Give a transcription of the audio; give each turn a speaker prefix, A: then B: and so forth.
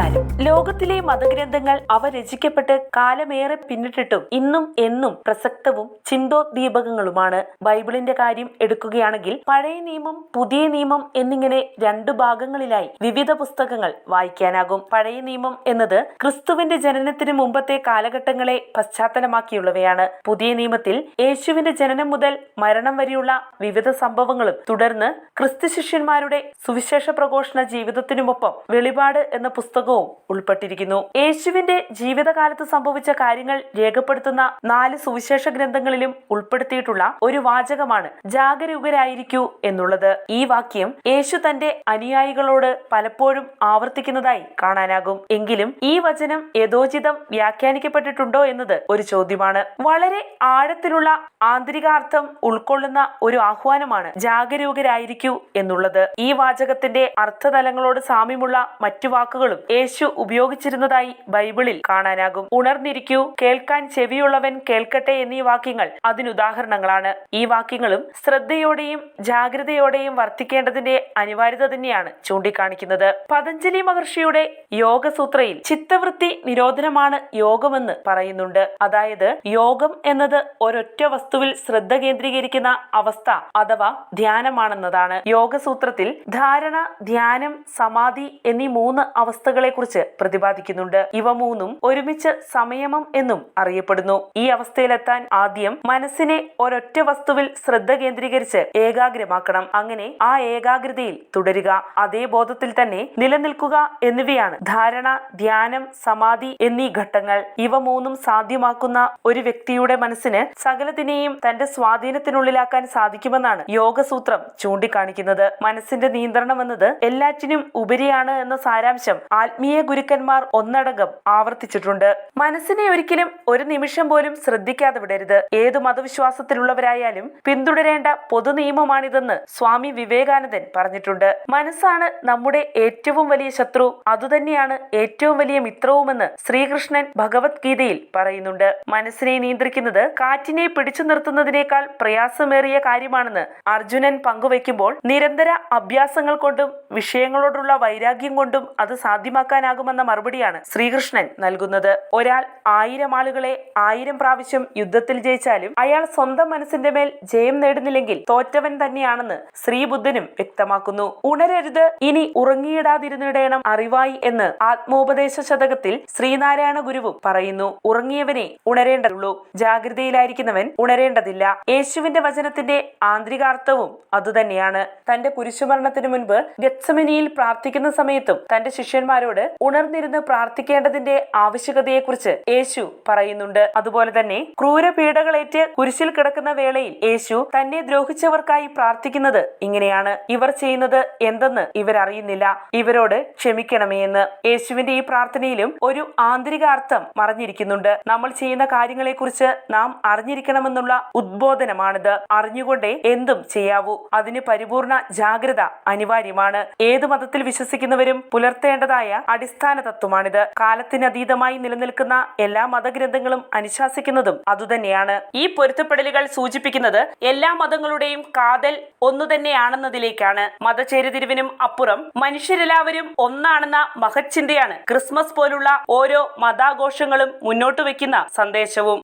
A: Паскаль. ലോകത്തിലെ മതഗ്രന്ഥങ്ങൾ അവ രചിക്കപ്പെട്ട് കാലമേറെ പിന്നിട്ടിട്ടും ഇന്നും എന്നും പ്രസക്തവും ചിന്തോദ്ദീപകങ്ങളുമാണ്. ബൈബിളിന്റെ കാര്യം എടുക്കുകയാണെങ്കിൽ പഴയ നിയമം പുതിയ നിയമം എന്നിങ്ങനെ രണ്ടു ഭാഗങ്ങളിലായി വിവിധ പുസ്തകങ്ങൾ വായിക്കാനാകും. പഴയ നിയമം എന്നത് ക്രിസ്തുവിന്റെ ജനനത്തിന് മുമ്പത്തെ കാലഘട്ടങ്ങളെ പശ്ചാത്തലമാക്കിയുള്ളവയാണ്. പുതിയ നിയമത്തിൽ യേശുവിന്റെ ജനനം മുതൽ മരണം വരെയുള്ള വിവിധ സംഭവങ്ങളും തുടർന്ന് ക്രിസ്തു ശിഷ്യന്മാരുടെ സുവിശേഷ പ്രഘോഷണ ജീവിതത്തിനുമൊപ്പം വെളിപാട് എന്ന പുസ്തകവും ഉൾപ്പെട്ടിരിക്കുന്നു. യേശുവിന്റെ ജീവിതകാലത്ത് സംഭവിച്ച കാര്യങ്ങൾ രേഖപ്പെടുത്തുന്ന നാല് സുവിശേഷ ഗ്രന്ഥങ്ങളിലും ഉൾപ്പെടുത്തിയിട്ടുള്ള ഒരു വാചകമാണ് ജാഗരൂകരായിരിക്കൂ എന്നുള്ളത്. ഈ വാക്യം യേശു തന്റെ അനുയായികളോട് പലപ്പോഴും ആവർത്തിക്കുന്നതായി കാണാനാകും. എങ്കിലും ഈ വചനം യഥോചിതം വ്യാഖ്യാനിക്കപ്പെട്ടിട്ടുണ്ടോ എന്നത് ഒരു ചോദ്യമാണ്. വളരെ ആഴത്തിലുള്ള ആന്തരികാർത്ഥം ഉൾക്കൊള്ളുന്ന ഒരു ആഹ്വാനമാണ് ജാഗരൂകരായിരിക്കൂ എന്നുള്ളത്. ഈ വാചകത്തിന്റെ അർത്ഥതലങ്ങളോട് സാമ്യമുള്ള മറ്റു വാക്കുകളും യേശു ഉപയോഗിച്ചിരുന്നതായി ബൈബിളിൽ കാണാനാകും. ഉണർന്നിരിക്കൂ കേൾക്കാൻ ചെവിയുള്ളവൻ കേൾക്കട്ടെ എന്നീ വാക്യങ്ങൾ അതിനുദാഹരണങ്ങളാണ്. ഈ വാക്യങ്ങളും ശ്രദ്ധയോടെയും ജാഗ്രതയോടെയും വർത്തിക്കേണ്ടതിന്റെ അനിവാര്യത തന്നെയാണ് ചൂണ്ടിക്കാണിക്കുന്നത്. പതഞ്ജലി മഹർഷിയുടെ യോഗസൂത്രയിൽ ചിത്തവൃത്തി നിരോധനമാണ് യോഗമെന്ന് പറയുന്നുണ്ട്. അതായത് യോഗം എന്നത് ഒരൊറ്റ വസ്തുവിൽ ശ്രദ്ധ കേന്ദ്രീകരിക്കുന്ന അവസ്ഥ അഥവാ ധ്യാനമാണെന്നതാണ്. യോഗസൂത്രത്തിൽ ധാരണ ധ്യാനം സമാധി എന്നീ മൂന്ന് അവസ്ഥകളെ കുറിച്ച് പ്രതിപാദിക്കുന്നുണ്ട്. ഇവ മൂന്നും ഒരുമിച്ച് സംയമം എന്നും അറിയപ്പെടുന്നു. ഈ അവസ്ഥയിലെത്താൻ ആദ്യം മനസ്സിനെ ഒരൊറ്റ വസ്തുവിൽ ശ്രദ്ധ കേന്ദ്രീകരിച്ച് ഏകാഗ്രമാക്കണം. അങ്ങനെ ആ ഏകാഗ്രതയിൽ തുടരുക. അതേ ബോധത്തിൽ തന്നെ നിലനിൽക്കുക എന്നിവയാണ് ധാരണ ധ്യാനം സമാധി എന്നീ ഘട്ടങ്ങൾ. ഇവ മൂന്നും സാധ്യമാക്കുന്ന ഒരു വ്യക്തിയുടെ മനസ്സിന് സകലത്തിനെയും തന്റെ സ്വാധീനത്തിനുള്ളിലാക്കാൻ സാധിക്കുമെന്നാണ് യോഗസൂത്രം ചൂണ്ടിക്കാണിക്കുന്നത്. മനസ്സിന്റെ നിയന്ത്രണം എന്നത് എല്ലാറ്റിനും ഉപരിയാണ് എന്ന സാരാംശം ആത്മീയ ഗുരുക്കന്മാർ ഒന്നടങ്കം ആവർത്തിച്ചിട്ടുണ്ട്. മനസ്സിനെ ഒരിക്കലും ഒരു നിമിഷം പോലും ശ്രദ്ധിക്കാതെ വിടരുത്. ഏതു മതവിശ്വാസത്തിലുള്ളവരായാലും പിന്തുടരേണ്ട പൊതു നിയമമാണിതെന്ന് സ്വാമി വിവേകാനന്ദൻ പറഞ്ഞിട്ടുണ്ട്. മനസ്സാണ് നമ്മുടെ ഏറ്റവും വലിയ ശത്രു. അതുതന്നെയാണ് ഏറ്റവും വലിയ മിത്രവുമെന്ന് ശ്രീകൃഷ്ണൻ ഭഗവത്ഗീതയിൽ പറയുന്നുണ്ട്. മനസ്സിനെ നിയന്ത്രിക്കുന്നത് കാറ്റിനെ പിടിച്ചു നിർത്തുന്നതിനേക്കാൾ പ്രയാസമേറിയ കാര്യമാണെന്ന് അർജുനൻ പങ്കുവയ്ക്കുമ്പോൾ നിരന്തര അഭ്യാസങ്ങൾ കൊണ്ടും വിഷയങ്ങളോടുള്ള വൈരാഗ്യം കൊണ്ടും അത് സാധ്യമാക്കാനാകുമെന്ന മറുപടിയാണ് ശ്രീകൃഷ്ണൻ നൽകുന്നത്. ഒരാൾ ആയിരം ആളുകളെ ആയിരം പ്രാവശ്യം യുദ്ധത്തിൽ ജയിച്ചാലും അയാൾ സ്വന്തം മനസ്സിന്റെ മേൽ ജയം നേടുന്നില്ലെങ്കിൽ തോറ്റവൻ തന്നെയാണെന്ന് ശ്രീബുദ്ധനും വ്യക്തമാക്കുന്നു. ഉണരരുത് ഇനി ഉറങ്ങിയിടാതിരുന്നിടേണം അറിവായി എന്ന് ആത്മോപദേശ ശതകത്തിൽ ശ്രീനാരായണ ഗുരുവും പറയുന്നു. ഉറങ്ങിയവനെ ഉണരേണ്ടതുള്ളൂ. ജാഗ്രതയിലായിരിക്കുന്നവൻ ഉണരേണ്ടതില്ല. യേശുവിന്റെ വചനത്തിന്റെ ആന്തരികാർത്ഥവും അതുതന്നെയാണ്. തന്റെ കുരിശുമരണത്തിനു മുൻപ് ഗത്സമനിയിൽ പ്രാർത്ഥിക്കുന്ന സമയത്തും തന്റെ ശിഷ്യന്മാരോട് ഉണർന്നിരുന്ന് പ്രാർത്ഥിക്കേണ്ടതിന്റെ ആവശ്യകതയെക്കുറിച്ച് യേശു പറയുന്നുണ്ട്. അതുപോലെ തന്നെ ക്രൂരപീഠകളേറ്റ് കുരിശിൽ കിടക്കുന്ന വേളയിൽ യേശു തന്നെ ദ്രോഹിച്ചവർക്കായി പ്രാർത്ഥിക്കുന്നത് ഇങ്ങനെയാണ്. ഇവർ ചെയ്യുന്നത് എന്തെന്ന് ഇവരറിയുന്നില്ല. ഇവരോട് ക്ഷമിക്കണമേ എന്ന് യേശുവിന്റെ ഈ പ്രാർത്ഥനയിലും ഒരു ആന്തരിക അർത്ഥം മറഞ്ഞിരിക്കുന്നുണ്ട്. നമ്മൾ ചെയ്യുന്ന കാര്യങ്ങളെക്കുറിച്ച് നാം അറിഞ്ഞിരിക്കണമെന്നുള്ള ഉദ്ബോധനമാണിത്. അറിഞ്ഞുകൊണ്ടേ എന്തും ചെയ്യാവൂ. അതിന് പരിപൂർണ ജാഗ്രത അനിവാര്യമാണ്. ഏത് മതത്തിൽ വിശ്വസിക്കുന്നവരും പുലർത്തേണ്ടതായ അടിസ്ഥാന തത്വമാണിത്. കാലത്തിനതീതമായി നിലനിൽക്കുന്ന എല്ലാ മതഗ്രന്ഥങ്ങളും അനുശാസിക്കുന്നതും അതുതന്നെയാണ്. ഈ പൊരുത്തപ്പെടലുകൾ സൂചിപ്പിക്കുന്നത് എല്ലാ മതങ്ങളുടെയും കാതൽ ഒന്നുതന്നെയാണെന്നതിലേക്കാണ്. മതചേരിതിരിവിനും അപ്പുറം മനുഷ്യരെല്ലാവരും ഒന്നാണെന്ന മഹച്ചിന്തയാണ് ക്രിസ്മസ് പോലുള്ള ഓരോ മതാഘോഷങ്ങളും മുന്നോട്ട് വയ്ക്കുന്ന സന്ദേശവും.